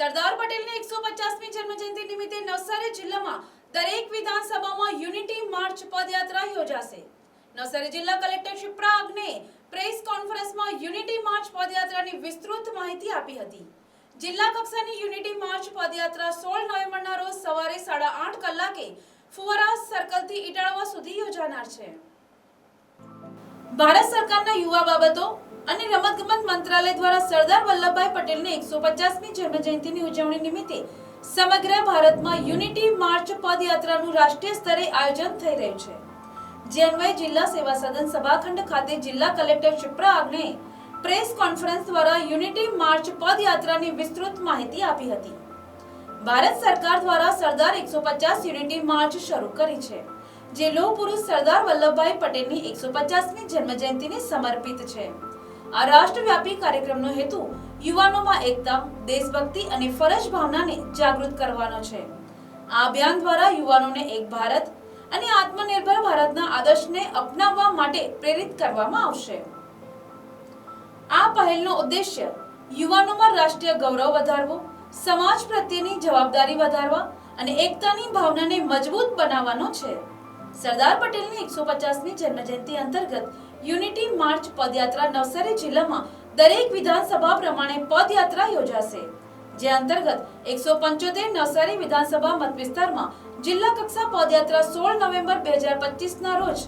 સરદાર પટેલની એકસો પચાસમી જન્મજયંતિ નિમિત્તે નવસારી જિલ્લામાં દરેક વિધાનસભામાં યુનિટી માર્ચ પદયાત્રા યોજાશે. નવસારી જિલ્લા કલેક્ટર શિપ્રા અગ્ને પ્રેસ કોન્ફરન્સમાં યુનિટી માર્ચ પદયાત્રાની વિસ્તૃત માહિતી આપી હતી. જિલ્લા કક્ષાની યુનિટી માર્ચ પદયાત્રા સોળ નવેમ્બરના રોજ સવારે સાડા આઠ કલાકે ફુવારા સર્કલથી ઇટાળવા સુધી યોજાનાર છે. ભારત સરકારના યુવા બાબતો અને રમતગમત મંત્રાલય દ્વારા સરદાર વલ્લભભાઈ પટેલની એકસો પચાસમી જન્મજયંતિની ઉજવણી નિમિત્તે સમગ્ર ભારતમાં યુનિટી માર્ચ પદયાત્રાનું રાષ્ટ્રીય સ્તરે આયોજન થઈ રહ્યું છે. જે જિલ્લા સેવા સદન સભાખંડ ખાતે જિલ્લા collector Shipra Agne press conference દ્વારા યુનિટી માર્ચ પદયાત્રાની વિસ્તૃત માહિતી આપી હતી. ભારત સરકાર દ્વારા સરદાર એકસો પચાસ યુનિટી માર્ચ શરૂ કરી છે, જે લોહ પુરુષ સરદાર વલ્લભભાઈ પટેલની એકસો પચાસમી જન્મજયંતિને સમર્પિત છે. આ રાષ્ટ્રવ્યાપી કાર્યક્રમનો હેતુ યુવાનોમાં એકતા, દેશભક્તિ અને ફરજ ભાવનાને જાગૃત કરવાનો છે. આ અભિયાન દ્વારા યુવાનોને એક ભારત અને આત્મનિર્ભર ભારતના આદર્શને અપનાવવા માટે પ્રેરિત કરવામાં આવશે. આ પહેલનો ઉદ્દેશ્ય યુવાનોમાં રાષ્ટ્રીય ગૌરવ વધારવો, સમાજ પ્રત્યેની જવાબદારી વધારવા અને એકતાની ભાવનાને મજબૂત બનાવવાનો છે. સરદાર પટેલની એકસો પચાસમી જન્મજયંતિ અંતર્ગત યુનિટી માર્ચ પદયાત્રા નવસારી જિલ્લામાં દરેક વિધાનસભા પ્રમાણે પદયાત્રા યોજાશે, જે અંતર્ગત એકસો પંચોતેર નવસારી વિધાનસભા મતવિસ્તારમાં જિલ્લા કક્ષા પદયાત્રા સોળ નવેમ્બર બે હજાર પચીસના રોજ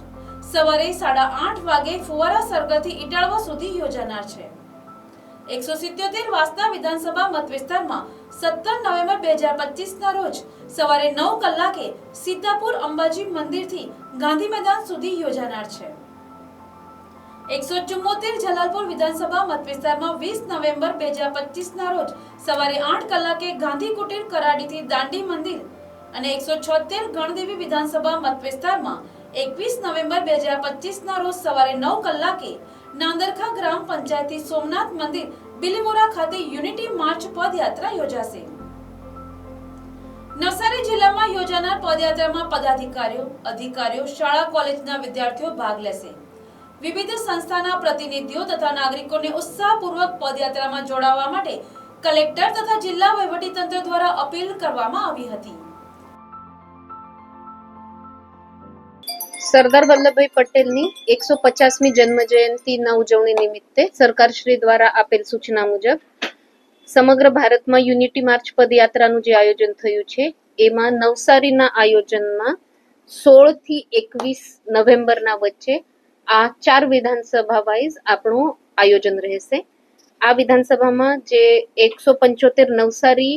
સવારે સાડા આઠ વાગે ફુવારા સર્કલથી ઇટાળવા સુધી યોજાનાર છે. એકસો સિત્યોતેર વાસના વિધાનસભા મત વિસ્તારમાં સત્તર નવેમ્બર બે હજાર પચીસના રોજ સવારે નવ કલાકે સીતાપુર અંબાજી મંદિરથી ગાંધી મેદાન સુધી યોજાનાર છે. એકસો ચુમ્મોતેર જલાલપુર વિધાનસભા મતવિસ્તારમાં વીસ નવેમ્બર બે હજાર પચીસના રોજ સવારે આઠ કલાકે ગાંધી કુટીર કરાડીથી દાંડી મંદિર અને એકસો છોતેર ગણદેવી વિધાનસભા મતવિસ્તારમાં એકવીસ નવેમ્બર બે હજાર પચીસના રોજ સવારે નવ કલાકે નાંદરખા ગ્રામ પંચાયતથી સોમનાથ મંદિર બિલીમોરા ખાતે યુનિટી માર્ચ પદયાત્રા યોજાશે. નવસારી જિલ્લામાં યોજાનાર પદયાત્રામાં પદાધિકારીઓ, અધિકારીઓ, શાળા, કોલેજના વિદ્યાર્થીઓ ભાગ લેશે. વિવિધ સંસ્થાના પ્રતિનિધિઓ તથા નાગરિકોને ઉત્સાહપૂર્વક પદયાત્રામાં જોડાવા માટે કલેક્ટર તથા જિલ્લા વહીવટીતંત્ર દ્વારા અપીલ કરવામાં આવી હતી. સરદાર વલ્લભભાઈ પટેલની એકસો પચાસમી જન્મ જયંતિના ઉજવણી નિમિત્તે સરકારશ્રી દ્વારા આપેલ સૂચના મુજબ સમગ્ર ભારતમાં યુનિટી માર્ચ પદયાત્રાનું જે આયોજન થયું છે, એમાં નવસારીના આયોજનમાં સોળથી એકવીસ નવેમ્બરના વચ્ચે આ ચાર વિધાનસભા વાઇઝ આપણું આયોજન રહેશે. આ વિધાનસભામાં જે એકસો પંચોતેર નવસારી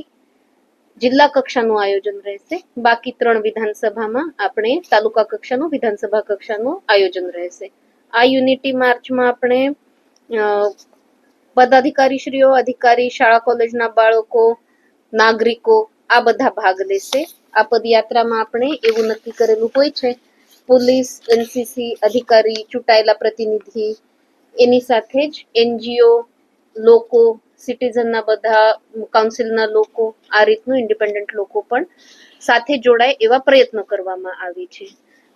જિલ્લા કક્ષાનું આયોજન રહેશે. બાકી ત્રણ વિધાનસભામાં આપણે તાલુકા કક્ષાનું, વિધાનસભા કક્ષાનું આયોજન રહેશે. આ યુનિટી માર્ચમાં આપણે પદાધિકારીશ્રીઓ, અધિકારી, શાળા કોલેજના બાળકો, નાગરિકો આ બધા ભાગ લેશે. આ પદયાત્રામાં આપણે એવું નક્કી કરેલું હોય છે, પોલીસ, એનસીસી, અધિકારી, ચૂંટાયેલા પ્રતિનિધિ, એની સાથે જ એનજીઓ, લોકો સિટીઝનના બધા કાઉન્સિલના લોકો આ રીતનું ઇન્ડિપેન્ડન્ટ લોકો પણ સાથે જોડાય એવા પ્રયત્નો કરવામાં આવે છે.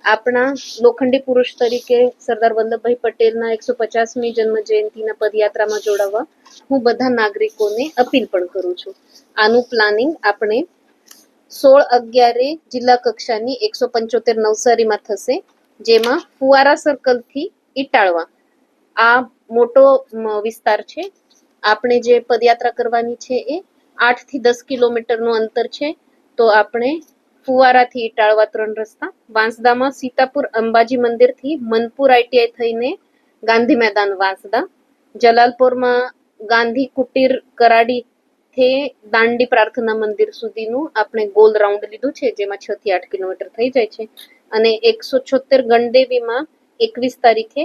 આપણા લોખંડી પુરુષ તરીકે સરદાર વલ્લભભાઈ પટેલના એકસો પચાસમી જન્મ જયંતિના પદયાત્રામાં જોડાવા હું બધા નાગરિકોને અપીલ પણ કરું છું. આનું પ્લાનિંગ આપણે સોળ અગિયારે જિલ્લા કક્ષાની એકસો પંચોતેર નવસારીમાં થશે, જેમાં ફુવારા સર્કલથી ઇટાળવા આ મોટો વિસ્તાર છે આપણે જે પદયાત્રા કરવાની છે એ આઠથી દસ કિલોમીટરનું અંતર છે. તો આપણે ફુવારાથી ઇટાળવા ત્રણ રસ્તા, વાંસદામાં સીતાપુર અંબાજી મંદિરથી મનપુર આઈટીઆઈ થઈને ગાંધી મેદાન વાંસદા, જલાલપુરમાં ગાંધી કુટીર કરાડી થી દાંડી પ્રાર્થના મંદિર સુધીનું આપણે ગોલ રાઉન્ડ લીધું છે, જેમાં છ થી આઠ કિલોમીટર થઈ જાય છે. અને એકસો છોતેર ગણદેવીમાં એકવીસ તારીખે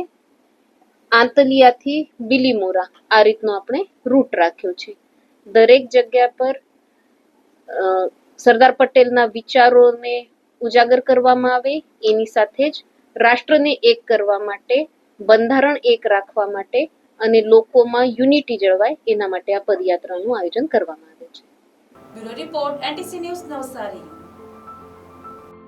આંતલિયાથી બિલીમોરા આ રીતનો આપણે રૂટ રાખ્યો છે. દરેક જગ્યા પર સરદાર પટેલના વિચારોને ઉજાગર કરવામાં આવે, એની સાથે જ રાષ્ટ્રને એક કરવા માટે, બંધારણ એક રાખવા માટે અને લોકોમાં યુનિટી જળવાય એના માટે આ પદયાત્રાનું આયોજન કરવામાં આવે છે. Report, NTC news Navsari.